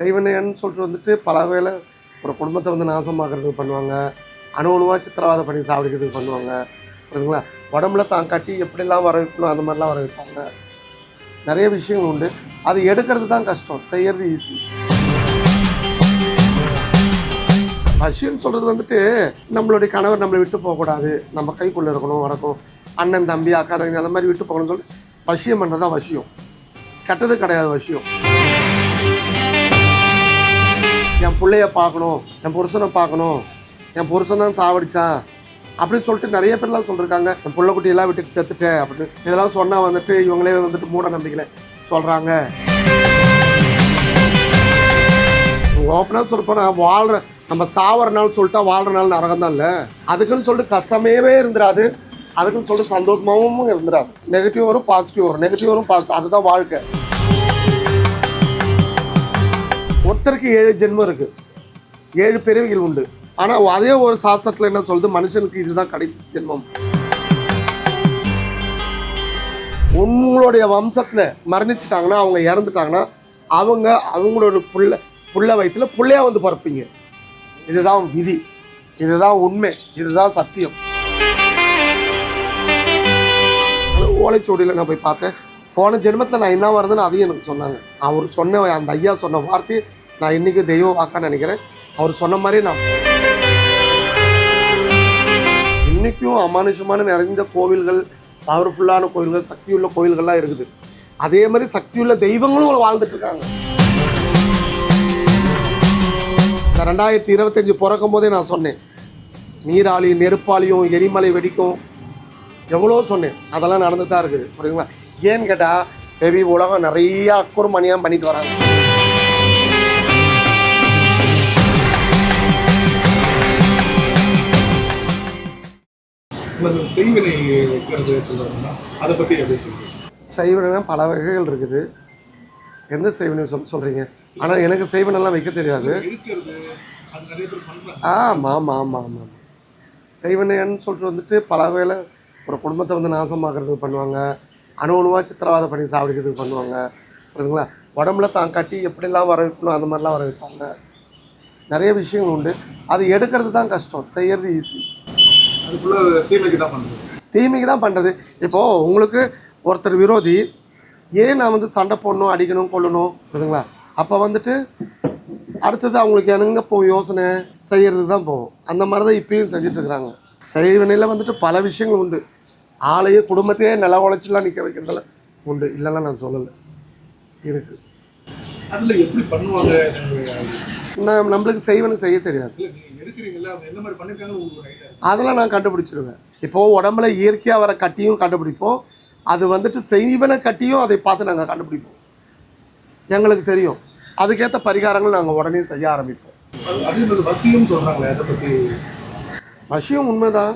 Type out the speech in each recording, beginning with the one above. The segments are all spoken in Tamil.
செய்வனையன்னு சொல்லிட்டு வந்துட்டு பல வேலை ஒரு குடும்பத்தை வந்து நாசமாக்குறதுக்கு பண்ணுவாங்க. அணு அணுவாக சித்திரவதை பண்ணி சாப்பிடுறதுக்கு பண்ணுவாங்க. புரியுதுங்களா? உடம்புல தான் கட்டி எப்படிலாம் வர வைக்கணும் அந்த மாதிரிலாம் வர வைப்பாங்க நிறைய விஷயங்கள் உண்டு. அது எடுக்கிறது தான் கஷ்டம். செய்கிறது ஈஸி பசின்னு சொல்கிறது வந்துட்டு நம்மளுடைய கணவர் நம்மளை விட்டு போகக்கூடாது. நம்ம கைக்குள்ளே இருக்கணும் வரக்கும் அண்ணன் தம்பி அக்கா தங்கி அந்த மாதிரி விட்டு போகணும்னு சொல்லி வசியம் பண்ணுறது தான் வசியம். கெட்டது கிடையாது வசியம். பிள்ளைய பார்க்கணும் என் புருஷனை பார்க்கணும் என் புருஷன் தான் சாவடிச்சான் அப்படின்னு சொல்லிட்டு நிறைய பேர்லாம் சொல்லியிருக்காங்க என் பிள்ளை குட்டியெல்லாம் விட்டுட்டு செத்துட்டேன் அப்படின்னு. இதெல்லாம் சொன்னால் வந்துட்டு இவங்களே வந்துட்டு மூட நம்பிக்கையில் சொல்கிறாங்க ஓப்பனாக சொல்லப்போனால் வாழ்கிற நம்ம சாவர நாள் சொல்லிட்டா வாழ்கிற நாள் நரகம் தான் இல்லை. அதுக்குன்னு சொல்லிட்டு கஷ்டமேவே இருந்துடாது அதுக்குன்னு சொல்லிட்டு சந்தோஷமாகவும் இருந்துடாது நெகட்டிவ் வரும் பாசிட்டிவ் வரும். நெகட்டிவ் வரும் பாசிட்டிவ் அதுதான் வாழ்க்கை. ஒருத்தருக்கு ஏழு ஜென்மம் இருக்கு. ஏழு பிறவிகள் உண்டு. ஆனால் அதே ஒரு சாஸ்திரத்தில் என்ன சொல்லுது? மனுஷனுக்கு இதுதான் கடைசி ஜென்மம். உங்களுடைய வம்சத்தில் மரணிச்சிட்டாங்கன்னா அவங்க இறந்துட்டாங்கன்னா அவங்க அவங்களோட புள்ள புள்ள வயிற்றுல புள்ளையா வந்து பிறப்பீங்க. இதுதான் விதி. இதுதான் உண்மை. இதுதான் சத்தியம். ஓலைச்சோடியில் நான் போய் பார்த்தேன். போன ஜென்மத்தில் நான் என்ன வருதுன்னு அதையும் எனக்கு சொன்னாங்க. அவர் சொன்ன அந்த ஐயா சொன்ன வார்த்தையை நான் இன்னைக்கு தெய்வ வாக்கான்னு நினைக்கிறேன். அவர் சொன்ன மாதிரி நான் இன்னைக்கும் அமானுஷமான நிறைந்த கோவில்கள் பவர்ஃபுல்லான கோவில்கள் சக்தியுள்ள கோவில்கள்லாம் இருக்குது. அதே மாதிரி சக்தியுள்ள தெய்வங்களும் வாழ்ந்துட்டு இருக்காங்க. இந்த ரெண்டாயிரத்தி இருபத்தஞ்சு பிறக்கும் போதே நான் சொன்னேன். நீராளி நெருப்பாளியும் எரிமலை வெடிக்கும். எவ்வளோ சொன்னேன். அதெல்லாம் நடந்து தான் இருக்குது. புரியுங்களா ஏன்னு கேட்டால் பேபி உலகம் நிறைய அக்குறுமணியாக பண்ணிட்டு வராங்க. இந்த செய்வினை வைக்கிறது சொல்றாங்கன்னா அதை பத்தி எப்படி சொல்றீங்க? சைவனம் பல வகைகள் இருக்குது. எந்த செய்வனை சொல் சொல்கிறீங்க ஆனால் எனக்கு செய்வனெல்லாம் வைக்க தெரியாது. ஆமாம் ஆமாம் ஆமாம் ஆமாம் செய்வனைன்னு சொல்லிட்டு வந்துட்டு பல வேளை ஒரு குடும்பத்தை வந்து நாசமாக்குறதுக்கு பண்ணுவாங்க. அணு அணுவாக சித்திரவதை பண்ணி சாப்பிடுறதுக்கு பண்ணுவாங்க. புரியுதுங்களா? உடம்புல தான் கட்டி எப்படிலாம் வர வைக்கணும் அந்த மாதிரிலாம் வர வைப்பாங்க நிறைய விஷயங்கள் உண்டு. அது எடுக்கிறது தான் கஷ்டம். செய்யறது ஈஸி தீமைக்கு தான் பண்றது. தீமைக்கு தான் பண்ணுறது இப்போது உங்களுக்கு ஒருத்தர் விரோதி ஏன் நான் வந்து சண்டை போடணும் அடிக்கணும் கொள்ளணும் புரியுதுங்களா? அப்போ வந்துட்டு அடுத்தது அவங்களுக்கு என்னங்க போகும் யோசனை? செய்கிறது தான் போகும் அந்த மாதிரி தான் இப்பயும் செஞ்சுட்டு இருக்கிறாங்க. செய்வனையில் வந்துட்டு பல விஷயங்கள் உண்டு. ஆளையே குடும்பத்தையே நில உழைச்சிலாம் நிற்க வைக்கிறதுல உண்டு. இல்லைன்னா நான் சொல்லலை. இருக்குது அதுல எப்படி பண்ணுவாங்க? நான் நம்மளுக்கு செய்வனை செய்ய தெரியாது. அதெல்லாம் நான் கண்டுபிடிச்சிருவேன். இப்போது உடம்புல இயற்கையாக வர கட்டியும் கண்டுபிடிப்போம். அது வந்துட்டு செய்வன கட்டியும் அதை பார்த்து நாங்கள் கண்டுபிடிப்போம். எங்களுக்கு தெரியும். அதுக்கேற்ற பரிகாரங்கள் நாங்கள் உடனே செய்ய ஆரம்பிப்போம். வசியம் சொல்றாங்களே அதை பத்தி? விஷயம் உண்மைதான்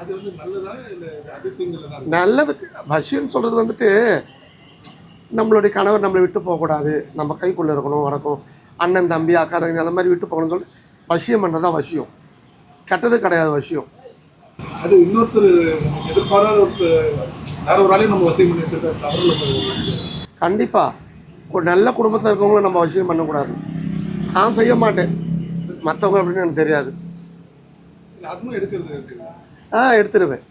அது வந்து நல்லதா இல்ல அது தீங்குறதா நல்லது. விஷயம்னு சொல்கிறது வந்துட்டு நம்மளுடைய கணவர் நம்மளை விட்டு போகக்கூடாது. நம்ம கைக்குள்ளே இருக்கணும் வரக்கும் அண்ணன் தம்பி அக்கா தங்கி அந்த மாதிரி விட்டு போகணும்னு சொல்லி வசியம் பண்ணுறது தான் வசியம். கெட்டது கிடையாது வசியம். அது இன்னொருத்தர் எதிர்பாராத ஒரு நம்ம வசியம் பண்ணிட்டு கண்டிப்பாக ஒரு நல்ல குடும்பத்தில் இருக்கவங்கள நம்ம வசியம் பண்ணக்கூடாது. நான் செய்ய மாட்டேன். மற்றவங்க அப்படின்னு எனக்கு தெரியாது. ஆ எடுத்துருவேன்.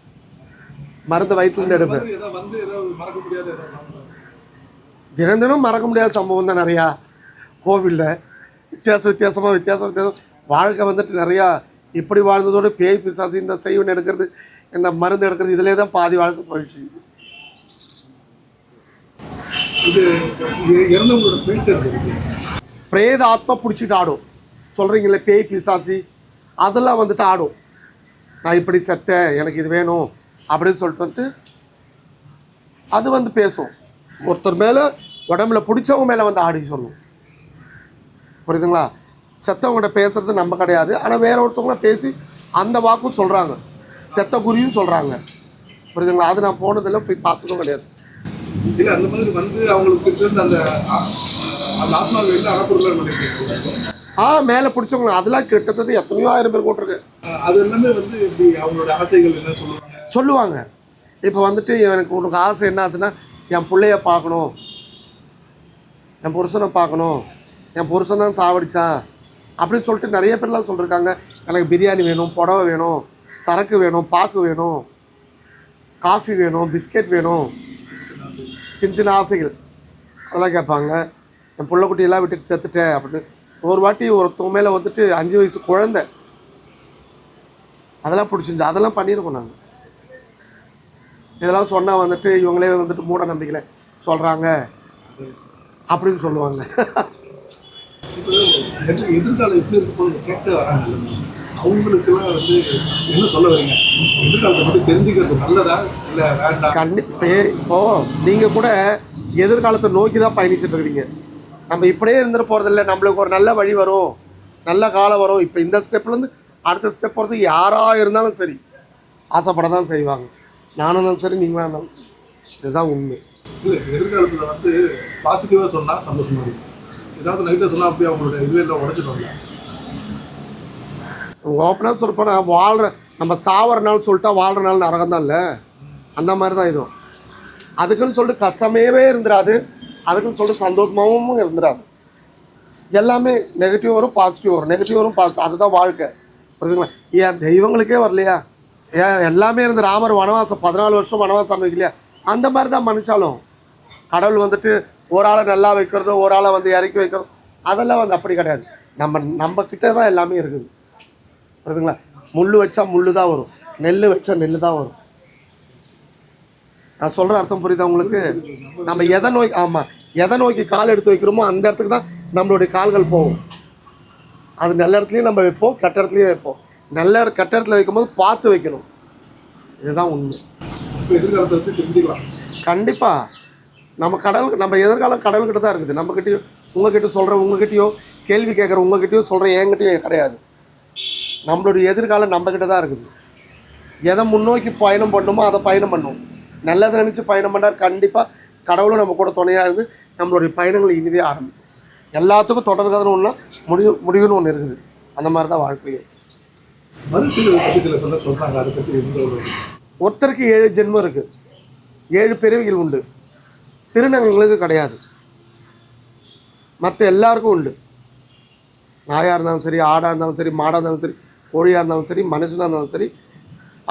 மருந்து வயிற்றுலேருந்து எடுப்பேன். தினம் தினம் மறக்க முடியாத சம்பவம் தான் நிறையா. கோவிலில். வித்தியாச வித்தியாசமாக வித்தியாசம் வித்தியாசம். வாழ்க்கை வந்துட்டு நிறையா இப்படி வாழ்ந்ததோட பேய் பிசாசு இந்த செய்வன் எடுக்கிறது இந்த மருந்து எடுக்கிறது இதிலே தான் பாதி வாழ்க்கை போயிடுச்சு. இது இறந்தவங்களோட பிரேத ஆத்மா பிடிச்சிட்டு ஆடும். சொல்கிறீங்களே பேய் பிசாசி அதெல்லாம் வந்துட்டு ஆடும். நான் இப்படி செத்தேன் எனக்கு இது வேணும் அப்படின்னு சொல்லிட்டு வந்துட்டு அது வந்து பேசும். ஒருத்தர் மேலே உடம்புல பிடிச்சவங்க மேலே வந்து ஆடி சொல்லும். புரியுதுங்களா? செத்தவங்ககிட்ட பேசுறது நம்ம கிடையாது. ஆனால் வேற ஒருத்தவங்கள பேசி அந்த வாக்கும் சொல்கிறாங்க செத்த குறியும் சொல்கிறாங்க புரியுதுங்களா? அது நான் போனதில்லை போய் பார்த்ததும் கிடையாது. இல்ல அந்த மாதிரி வந்து அவங்களுக்கு அந்த ஆத்மா வெளில ஆ மேலே பிடிச்சவங்க அதெல்லாம் கிட்டத்தட்ட எத்தனையோ ஆயிரம் பேர் கூட்டிருக்கு அது எல்லாமே வந்து இப்படி அவங்களோட ஆசைகள் என்ன சொல்லுவாங்க? சொல்லுவாங்க. இப்போ வந்துட்டு எனக்கு உனக்கு ஆசை என்ன ஆச்சுன்னா என் பிள்ளைய பார்க்கணும். என் புருஷனை பார்க்கணும். என் புருஷன் தான் சாவடிச்சான் அப்படின்னு சொல்லிட்டு நிறைய பேர்லாம் சொல்லியிருக்காங்க எனக்கு பிரியாணி வேணும் புடவை வேணும் சரக்கு வேணும் பாக்கு வேணும் காஃபி வேணும் பிஸ்கெட் வேணும். சின்ன சின்ன ஆசைகள். அதெல்லாம் கேட்பாங்க. என் பிள்ளைக்குட்டியெல்லாம் விட்டுட்டு செத்துட்டேன் அப்படின்னு. ஒரு வாட்டி ஒருத்தவங்க மேலே வந்துட்டு அஞ்சு வயசு குழந்தை. அதெல்லாம் பிடிச்சிருந்துச்சு. அதெல்லாம் பண்ணியிருக்கோம் நாங்கள் இதெல்லாம் சொன்னால் வந்துட்டு இவங்களே வந்துட்டு மூட நம்பிக்கையில் சொல்கிறாங்க அப்படின்னு சொல்லுவாங்க. எதிர்காலம் எப்படி இருக்க போகுது கேட்க வராங்க. அவங்களுக்குலாம் வந்து என்ன சொல்ல வரீங்க? எதிர்காலத்தை பற்றி தெரிஞ்சுக்கிறது நல்லதா? இல்லை வேண்டாம்? கண்டிப்பா. இப்போது நீங்கள் கூட எதிர்காலத்தை நோக்கி தான் பயணிச்சுட்டு இருக்கிறீங்க நம்ம இப்படியே இருந்துட்டு போகிறதில்ல நம்மளுக்கு ஒரு நல்ல வழி வரும். நல்ல காலம் வரும். இப்போ இந்த ஸ்டெப்லேருந்து அடுத்த ஸ்டெப் போகிறதுக்கு யாராக இருந்தாலும் சரி ஆசைப்பட தான் செய்வாங்க. நானும் இருந்தாலும் சரி நீங்களாக இருந்தாலும் சரி. இதுதான் உண்மை. இல்லை எதிர்காலத்தில் வந்து பாசிட்டிவாக சொன்னால் சந்தோஷமா இருக்கும். ஏதாவது நைட்டாக சொன்னால் அப்படியே அவங்களோட இதுவே எல்லாம் உடச்சிடும்ல ஓப்பனாக சொல்லப்போனா வாழ்கிற நம்ம சாவற நாள் சொல்லிட்டா வாழ்கிற நாள் நரகம் தான் இல்லை? அந்த மாதிரி தான் இதுவும். அதுக்குன்னு சொல்லிட்டு கஷ்டமேவே இருந்துடாது அதுக்குன்னு சொல்லிட்டு சந்தோஷமாகவும் இருந்துடாது எல்லாமே நெகட்டிவ் வரும் பாசிட்டிவ் வரும். நெகட்டிவ் வரும் பாசிட்டிவ் அதுதான் வாழ்க்கை. புரியுதுங்களா ஏன் தெய்வங்களுக்கே வரலையா? ஏன் எல்லாமே இருந்து ராமர் வனவாசம் பதினாலு வருஷம் வனவாசம் இல்லையா அந்த மாதிரி தான் மனுஷாலும். கடவுள் வந்துட்டு ஒரு ஆளை நல்லா வைக்கிறதோ ஒரு ஆளை வந்து இறக்கி வைக்கிறதோ அதெல்லாம் வந்து அப்படி கிடையாது. நம்ம நம்ம கிட்ட தான் எல்லாமே இருக்குது. புரியுதுங்களா? முள் வச்சா முள் தான் வரும். நெல் வச்சா நெல் தான் வரும். நான் சொல்கிற அர்த்தம் புரியுதா உங்களுக்கு? நம்ம எதை நோக்கி ஆமாம் எதை நோக்கி கால் எடுத்து வைக்கிறோமோ அந்த இடத்துக்கு தான் நம்மளுடைய கால்கள் போகும். அது நல்ல இடத்துலையும் நம்ம வைப்போம் கெட்ட இடத்துலையும் வைப்போம். நல்ல இட- கெட்ட இடத்துல வைக்கும்போது பார்த்து வைக்கணும். இதுதான் உண்மை. கண்டிப்பாக நம்ம கடல் நம்ம எதிர்காலம் கடவுள்கிட்ட தான் இருக்குது. நம்மக்கிட்டேயும் உங்ககிட்ட சொல்கிற உங்ககிட்டயோ கேள்வி கேட்குற உங்ககிட்டயோ சொல்கிற என்கிட்டயும் கிடையாது. நம்மளுடைய எதிர்காலம் நம்மக்கிட்ட தான் இருக்குது. எதை முன்னோக்கி பயணம் பண்ணணுமோ அதை பயணம் பண்ணும் நல்லதை நினச்சி பயணம் பண்ணால் கண்டிப்பாக கடவுளும் நம்ம கூட துணையாக இருந்து நம்மளுடைய பயணங்கள் இனிதே ஆரம்பிக்கும். எல்லாத்துக்கும் தொடர்கதுன்னு ஒன்றா முடிவு முடிவுன்னு ஒன்று இருக்குது. அந்த மாதிரி தான் ஒரு ஒருத்தருக்கு ஏழு ஜென்மம் இருக்குது ஏழு பிறவிகள் உண்டு. திருநங்கைகளுக்கு கிடையாது. மற்ற எல்லாருக்கும் உண்டு. நாயாக இருந்தாலும் சரி ஆடாக இருந்தாலும் சரி மாடாக இருந்தாலும் சரி கோழியாக இருந்தாலும் சரி மனுஷனாக இருந்தாலும் சரி.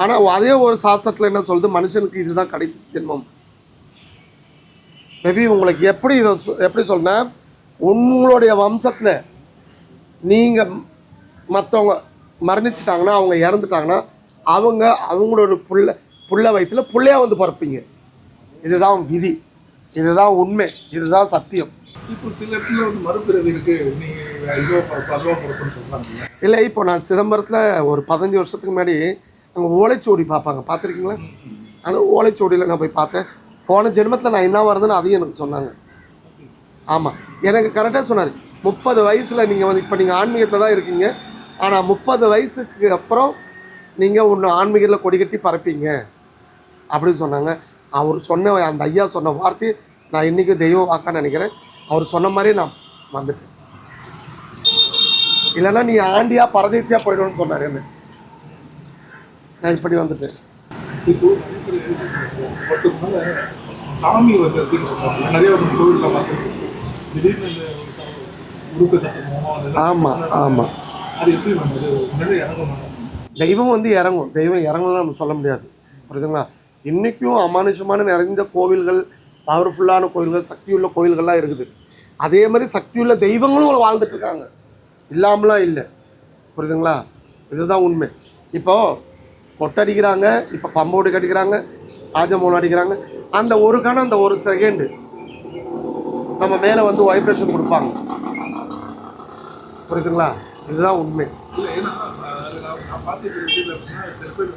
ஆனால் அதே ஒரு சாஸ்திரத்தில் என்ன சொல்லுது? மனுஷனுக்கு இதுதான் கடைசி ஜென்மம். மேபி உங்களுக்கு எப்படி இதை எப்படி சொல்றேன்னா உங்களுடைய வம்சத்தில் நீங்கள் மற்றவங்க மரணிச்சிட்டாங்கன்னா அவங்க இறந்துட்டாங்கன்னா அவங்க அவங்களோட புள்ள புள்ள வயிற்றுல புள்ளையா வந்து பிறப்பீங்க. இதுதான் விதி. இதுதான் உண்மை இதுதான் சத்தியம். இப்போ சில இடத்துல வந்து மறுபிறவி இருக்கு நீங்கள் இல்லை இப்போ நான் சிதம்பரத்தில் ஒரு பதினஞ்சு வருஷத்துக்கு முன்னாடி அங்கே ஓலைச்சுவடி பார்ப்பாங்க. பார்த்துருக்கீங்களா? அந்த ஓலைச்சுவடியில் நான் போய் பார்த்தேன். போன ஜென்மத்தில் நான் என்ன வரதுன்னு அதையும் எனக்கு சொன்னாங்க. ஆமாம் எனக்கு கரெக்டாக சொன்னார். முப்பது வயசில் நீங்கள் வந்து இப்போ நீங்கள் ஆன்மீகத்தில் தான் இருக்கீங்க. ஆனால் முப்பது வயசுக்கு அப்புறம் நீங்கள் ஒன்று ஆன்மீகத்தில் கொடி கட்டி பறப்பீங்க அப்படின்னு சொன்னாங்க. அவர் சொன்ன அந்த ஐயா சொன்ன வார்த்தையை நான் இன்றைக்கி தெய்வ வாக்கான்னு நினைக்கிறேன். அவர் சொன்ன மாதிரி நான் வந்துட்டேன். இல்லைன்னா நீ ஆண்டியா பரதேசியா போயிடும்னு சொன்னார் என்ன? நான் இப்படி வந்துட்டேன். சாமி நிறைய ஒரு கோவிலில் பார்த்துருக்கோம் திடீர்னு இந்த உருக்க ஆமாம் ஆமாம் அது எப்படி நம்ம தெய்வம் வந்து இறங்கும். தெய்வம் இறங்கலாம் நம்ம சொல்ல முடியாது. புரியுதுங்களா? இன்றைக்கும் அமானுஷமான நிறைந்த கோவில்கள் பவர்ஃபுல்லான கோவில்கள் சக்தியுள்ள கோவில்கள்லாம் இருக்குது. அதே மாதிரி சக்தியுள்ள தெய்வங்களும் வாழ்ந்துட்டு இருக்காங்க இல்லாமலாம் இல்லை. புரியுதுங்களா? இதுதான் உண்மை. இப்போது கொட்டடிக்கிறாங்க இப்போ பம்போடு கடிக்கிறாங்க ராஜமோகன் அடிக்கிறாங்க. அந்த ஒரு கணம் அந்த ஒரு செகண்டு நம்ம மேலே வந்து வைப்ரேஷன் கொடுப்பாங்க. புரியுதுங்களா? இதுதான் உண்மை. இல்லை ஏன்னா நான் சில பேர்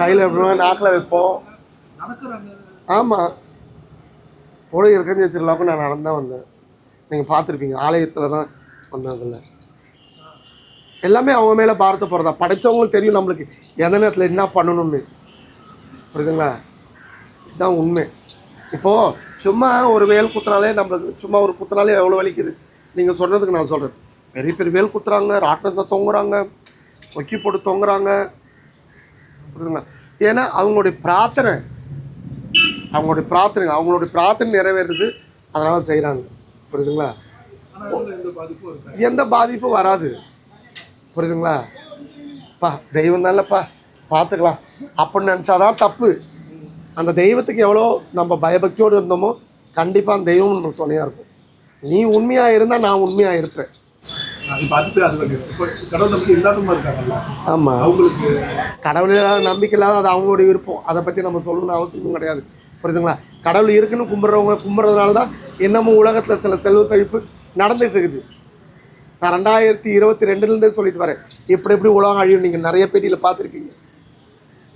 கையில் எப்படின்னா நாக்கில் வைப்போம். ஆமாம் கூட இருக்கஞ்ச திருவிழாவுக்கு நான் நடந்து தான் வந்தேன். நீங்கள் பார்த்துருப்பீங்க. ஆலயத்தில் தான் வந்ததில்ல எல்லாமே அவங்க மேலே பாரத்தை போகிறதா படைச்சவங்களுக்கு தெரியும் நம்மளுக்கு. எந்த நேரத்தில் என்ன பண்ணணும்னு. புரியுதுங்களா? இதுதான் உண்மை. இப்போது சும்மா ஒரு வேல் குத்துனாலே நம்மளுக்கு சும்மா ஒரு குத்துனாலே எவ்வளோ வலிக்குது? நீங்கள் சொன்னதுக்கு நான் சொல்கிறேன் பெரிய பெரிய வேல் குத்துறாங்க ராட்டினத்தை தொங்குறாங்க ஒக்கி போட்டு தொங்குறாங்க. புரியுதுங்களா? ஏன்னா அவங்களுடைய பிரார்த்தனை அவங்களுடைய பிரார்த்தனை அவங்களுடைய பிரார்த்தனை நிறைவேறுது அதனால் செய்கிறாங்க புரியுதுங்களா? எந்த பாதிப்பும் வராது. புரியுதுங்களா? பா தெய்வம் தானப்பா பார்த்துக்கலாம். அப்படின்னு நினச்சாதான் தப்பு. அந்த தெய்வத்துக்கு எவ்வளோ நம்ம பயபக்தியோடு இருந்தோமோ கண்டிப்பாக அந்த தெய்வம் நம்மளுக்கு துணையாக இருக்கும். நீ உண்மையாக இருந்தால் நான் உண்மையாக இருப்பேன். இப்போ அது இப்போ கடவுள் நம்பிக்கை இல்லாதவங்க இருக்காங்கல்ல. ஆமாம் அவங்களுக்கு கடவுள் இல்லாத நம்பிக்கை இல்லாத அது அவங்களுடைய விருப்பம். அதை பற்றி நம்ம சொல்லணும்னு அவசியமும் கிடையாது. புரியுதுங்களா? கடவுள் இருக்குன்னு கும்பிட்றவங்க கும்பிட்றதுனால தான் என்னமோ உலகத்தில் சில செல்வ செழிப்பு நடந்துட்டு இருக்குது. நான் ரெண்டாயிரத்தி இருபத்தி ரெண்டுலேருந்தே சொல்லிட்டு வரேன். இப்படி எப்படி உலகம் அழியும் நீங்கள் நிறைய பேட்டியில் பார்த்துருக்கீங்க.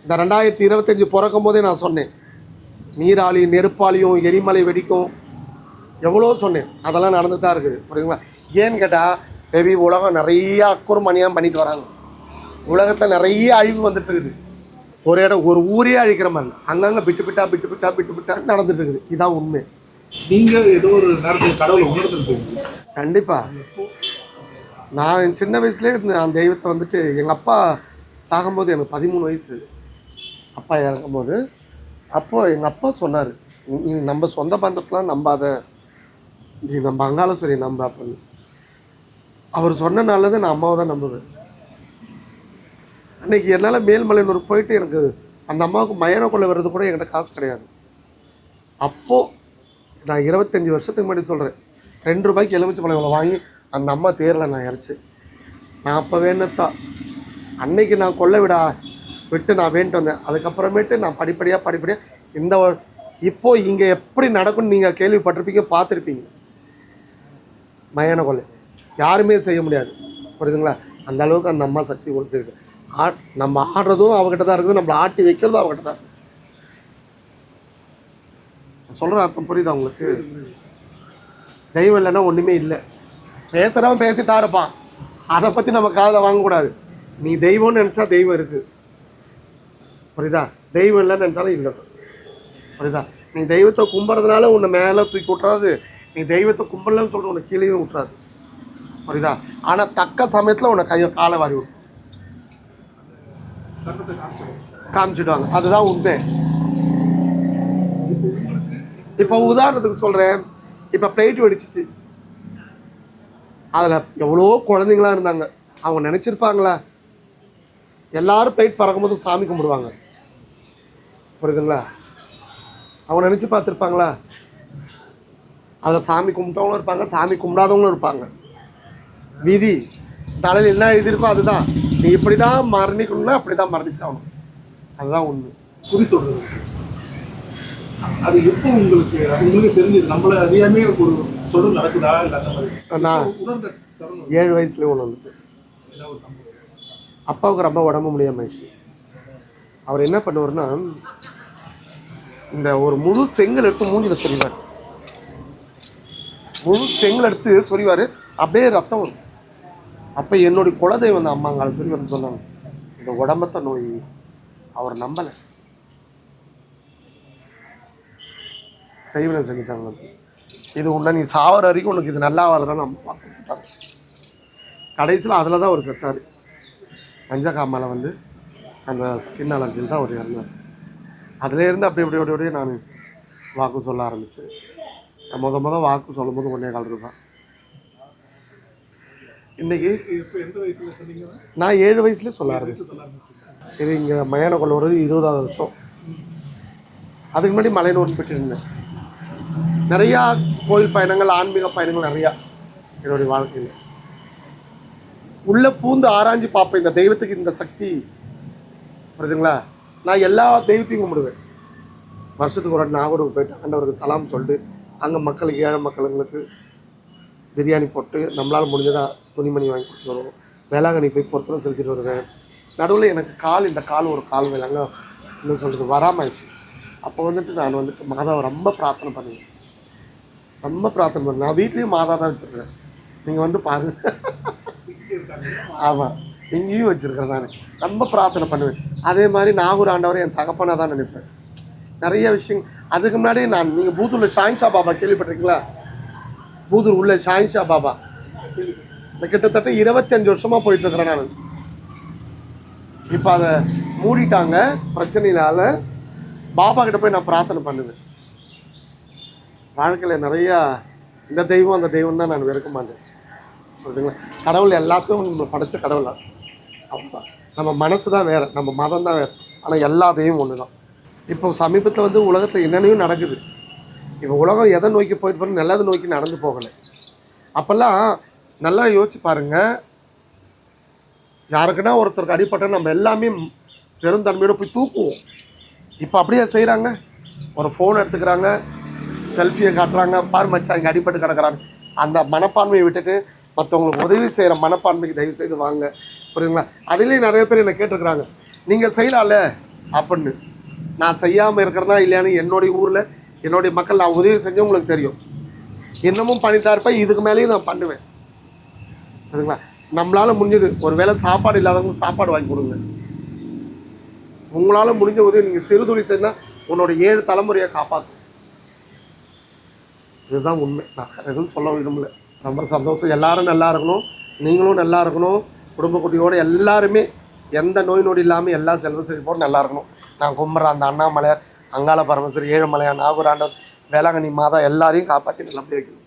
இந்த ரெண்டாயிரத்தி இருபத்தஞ்சி பிறக்கும் போதே நான் சொன்னேன். நீராளி நெருப்பாளியும் எரிமலை வெடிக்கும். எவ்வளோ சொன்னேன். அதெல்லாம் நடந்து தான் இருக்குது. புரியுதுங்களா? ஏன்னு கேட்டால் மேபி உலகம் நிறைய அக்குறும் அநியாயம் பண்ணிட்டு வராங்க. உலகத்தில் நிறைய அழிவு வந்துட்டு இருக்குது. ஒரு இடம் ஒரு ஊரே அழிக்கிற மாதிரி அங்கங்கே பிட்டு பிட்டா பிட்டு பிட்டா பிட்டு பிட்டா நடந்துட்டு இருக்குது. இதான் உண்மை. நீங்க ஏதோ ஒரு நேரத்தில் கடவுளை உணர்ந்துருப்பீங்க கண்டிப்பாக நான் என் சின்ன வயசுலேயே அந்த தெய்வத்தை வந்துட்டு எங்கள் அப்பா சாகும்போது எனக்கு பதிமூணு வயசு. அப்பா இறக்கும்போது அப்போது எங்கள் அப்பா சொன்னார் நீ நம்ம சொந்த பந்தத்தெலாம் நம்பாத. நீ நம்ம அங்காளஸ்வரி நம்ப அப்படின்னு. அவர் சொன்னனால தான் நான் அம்மாவை தான் நம்புவேன். அன்னைக்கு என்னால் மேல்மலையனூர் போயிட்டு எனக்கு அந்த அம்மாவுக்கு மயான கொள்ள வர்றது கூட என்கிட்ட காசு கிடையாது. அப்போது நான் இருபத்தஞ்சி வருஷத்துக்கு முன்னாடி சொல்கிறேன் ரெண்டு ரூபாய்க்கு எலுமிச்சை பழம் வாங்கி அந்த அம்மா தேரில் நான் இறச்சி நான் அப்போ வேணத்தான் அன்னைக்கு நான் கொள்ள விடா விட்டு நான் வேண்டிட்டு வந்தேன். அதுக்கப்புறமேட்டு நான் படிப்படியாக படிப்படியாக இந்த இப்போது இங்கே எப்படி நடக்கும்னு நீங்கள் கேள்விப்பட்டிருப்பீங்க பார்த்துருப்பீங்க. மயான கொலை யாருமே செய்ய முடியாது. புரியுதுங்களா? அந்த அளவுக்கு அந்த அம்மா சக்தி ஒழிச்சிருக்கு ஆ நம்ம ஆடுறதும் அவகிட்ட தான் இருக்குது நம்மளை ஆட்டி வைக்கிறதும் அவகிட்ட தான் சொல்கிற அர்த்தம் புரியுதா உங்களுக்கு? தெய்வம் இல்லைன்னா ஒன்றுமே இல்லை. பேசுகிறவன் பேசி இருப்பான். அதை பற்றி நம்ம காதில் வாங்கக்கூடாது. நீ தெய்வம்னு நினச்சா தெய்வம் இருக்குது புரியுதா? தெய்வம் இல்லைன்னு நினச்சாலும் இல்லை. புரியுதா? நீ தெய்வத்தை கும்புறதுனால உன்னை மேலே தூக்கி விட்றாது நீ தெய்வத்தை கும்பலன்னு சொல்லிட்டு உன்னை கீழேயும் விட்றாது புரியுதா? ஆனால் தக்க சமயத்தில் உன்னை கையை காலை வாரி விடும் காமிச்சிடுவாங்க. அதுதான் உண்மை. இப்போ உதாரணத்துக்கு சொல்கிறேன் இப்போ பிளேட் வெடிச்சிச்சு. அதில் எவ்வளோ குழந்தைங்களாம் இருந்தாங்க. அவங்க நினச்சிருப்பாங்களா? எல்லாரும் பிளேட் பறக்கும்போது சாமி கும்பிடுவாங்க. புரியுதுங்களா? அவங்க நினச்சி பார்த்துருப்பாங்களா? அதில் சாமி கும்பிட்டவங்களும் இருப்பாங்க. சாமி கும்பிடாதவங்களும் இருப்பாங்க. விதி. தலையில் என்ன எழுதியிருக்கோ அதுதான். நீ இப்படி தான் மரணிக்கணும்னா அப்படி தான் மரணிச்சாகணும். அதுதான் உண்மை. குறி சொல்றது. அது எப்போ உங்களுக்கு உங்களுக்கு தெரிஞ்சது. நம்மள அறியாமே ஒரு சொல்லு நடக்குதா இல்லை அந்த மாதிரி? நான் ஏழு வயசுலேயே ஒன்று அப்பாவுக்கு ரொம்ப உடம்பு முடியாம அவர் என்ன பண்ணுவார்னா இந்த ஒரு முழு செங்கல் எடுத்து மூஞ்சில சொரிவார். முழு செங்கல் எடுத்து சொரிவார். அப்படியே ரத்தம் வரும். அப்போ என்னுடைய குலதெய்வம் அந்த அம்மாங்கால சொல்லி வந்து சொன்னாங்க இந்த உடம்பத்த நோய் அவர் நம்பலை. செய்வனை செஞ்சுட்டாங்க இது உன்னை நீ சாவர வரைக்கும் உனக்கு இது நல்லா ஆகுதுன்னு நம்ம பார்த்துட்டாங்க கடைசியில் அதில் தான் ஒரு செத்தார். மஞ்சக்காமலை வந்து அந்த ஸ்கின் அலர்ஜியில் தான் ஒரு இறந்தார். அதுலேருந்து அப்படி அப்படி அப்படி அப்படியே நான் வாக்கு சொல்ல ஆரம்பித்தேன் முத முத வாக்கு சொல்லும்போது ஒன்றே கால் ரூபாய். இன்றைக்கி எப்போ எந்த வயசுல சொன்னீங்கன்னா நான் ஏழு வயசுலேயே சொல்ல ஆரம்பிச்சேன். இது இங்கே மயான கொள்ள ஒரு இருபதாவது வருஷம். அதுக்கு முன்னாடி மலையனூர் போயிட்டு இருந்தேன் நிறையா கோயில் பயணங்கள் ஆன்மீக பயணங்கள் நிறையா என்னுடைய வாழ்க்கையில். உள்ளே பூந்து ஆராய்ஞ்சு பார்ப்பேன். இந்த தெய்வத்துக்கு இந்த சக்தி. புரியுதுங்களா? நான் எல்லா தெய்வத்தையும் கும்பிடுவேன். வருஷத்துக்கு ஒரு நாகூருக்கு போயிட்டு ஆண்டவருக்கு சலாம் சொல்லிட்டு அங்கே மக்களுக்கு ஏழை மக்களுங்களுக்கு பிரியாணி போட்டு நம்மளால் முடிஞ்சதா துணிமணி வாங்கி கொடுத்துட்டு வருவோம். வேளாங்கண்ணி போய் பொருத்தலாம் செலுத்திட்டு வருவேன். நடுவில் எனக்கு கால் இந்த கால் ஒரு கால் வேலைங்க இன்னும் சொல்கிறது வராமாயிடுச்சு. அப்போ வந்துட்டு நான் வந்துட்டு மாதாவை ரொம்ப பிரார்த்தனை பண்ணுவேன். ரொம்ப பிரார்த்தனை பண்ணுவேன். நான் வீட்லேயும் மாதா தான் வச்சுருக்கேன் நீங்கள் வந்து பாருங்கள் ஆமாம் இங்கேயும் வச்சுருக்கிறேன் நான். ரொம்ப பிரார்த்தனை பண்ணுவேன். அதே மாதிரி நாகூர் ஆண்டவரை என் தகப்பனாக தான் நினைப்பேன். நிறைய விஷயம் அதுக்கு முன்னாடி நான் நீங்கள் பூத்தூரில் ஷாயின்ஷா பாபா கேள்விப்பட்டிருக்கீங்களா? பூதூர் உள்ள ஷாயின்ஷா பாபா. கிட்டத்தட்ட இருபத்தஞ்சு வருஷமாக போயிட்டு இருக்கிறேன் நான். இப்போ அதை மூடிட்டாங்க. பிரச்சனையினால பாபா கிட்ட போய் நான் பிரார்த்தனை பண்ணுவேன். வாழ்க்கையில் நிறையா இந்த தெய்வம் அந்த தெய்வம் தான் நான் வெறுக்க மாட்டேன். புரியுதுங்களா? கடவுள் எல்லாத்தையும் நம்ம படைச்ச கடவுள் அவ்வளோ அவ்வளோதான் நம்ம மனசு தான் வேறு நம்ம மதம் தான் வேறு. ஆனால் எல்லா தெய்வம் ஒன்று தான் இப்போ சமீபத்தில் வந்து உலகத்தில் என்னென்னையும் நடக்குது. இப்போ உலகம் எதை நோக்கி போயிட்டு போகிறோம் நல்லதை நோக்கி நடந்து போகலை. அப்போல்லாம் நல்லா யோசிச்சு பாருங்கள் யாருக்குன்னா ஒருத்தருக்கு அடிப்பட்ட நம்ம எல்லாமே பெருந்தன்மையோட போய் தூக்குவோம். இப்போ அப்படியே செய்கிறாங்க ஒரு ஃபோன் எடுத்துக்கிறாங்க. செல்ஃபியை காட்டுறாங்க. பாரு மச்சான் இங்கே அடிபட்டு கிடக்குறாங்க அந்த மனப்பான்மையை விட்டுட்டு மற்றவங்களுக்கு உதவி செய்கிற மனப்பான்மைக்கு தயவு செய்து வாங்க. புரியுதுங்களா? அதுலேயும் நிறைய பேர் என்னை கேட்டிருக்கிறாங்க. நீங்கள் செய்யலாம்ல? அப்படின்னு. நான் செய்யாமல் இருக்கிறதா இல்லையான்னு என்னுடைய ஊரில் என்னுடைய மக்கள் நான் உதவி செஞ்சவங்களுக்கு தெரியும். இன்னமும் பண்ணிட்டா இருப்பேன். இதுக்கு மேலேயும் நான் பண்ணுவேன். சரிங்களா? நம்மளால் முடிஞ்சது. ஒரு வேளை சாப்பாடு இல்லாதவங்க சாப்பாடு வாங்கி கொடுங்க. உங்களால் முடிஞ்ச உதவி நீங்கள் சிறு தொழில் செஞ்சால் உன்னோட ஏழு தலைமுறையை காப்பாற்றும் இதுதான் உண்மை. நான் எதுவும் சொல்ல விரும்பல. ரொம்ப சந்தோஷம். எல்லாரும் நல்லா இருக்கணும். நீங்களும் நல்லா இருக்கணும். குடும்ப குட்டியோடு எல்லாருமே எந்த நோய் நொடி இல்லாமல் எல்லா செல்வ செழிப்போடு நல்லா இருக்கணும். நான் கும்புற அந்த அண்ணாமலையார் அங்காள பரமேஸ்வரி ஏழுமலையார் நாகூராண்டவர் வேளாங்கண்ணி மாதா எல்லாரையும் காப்பாற்றி நல்லபடியாக வைக்கணும்.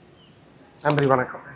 நன்றி. வணக்கம்.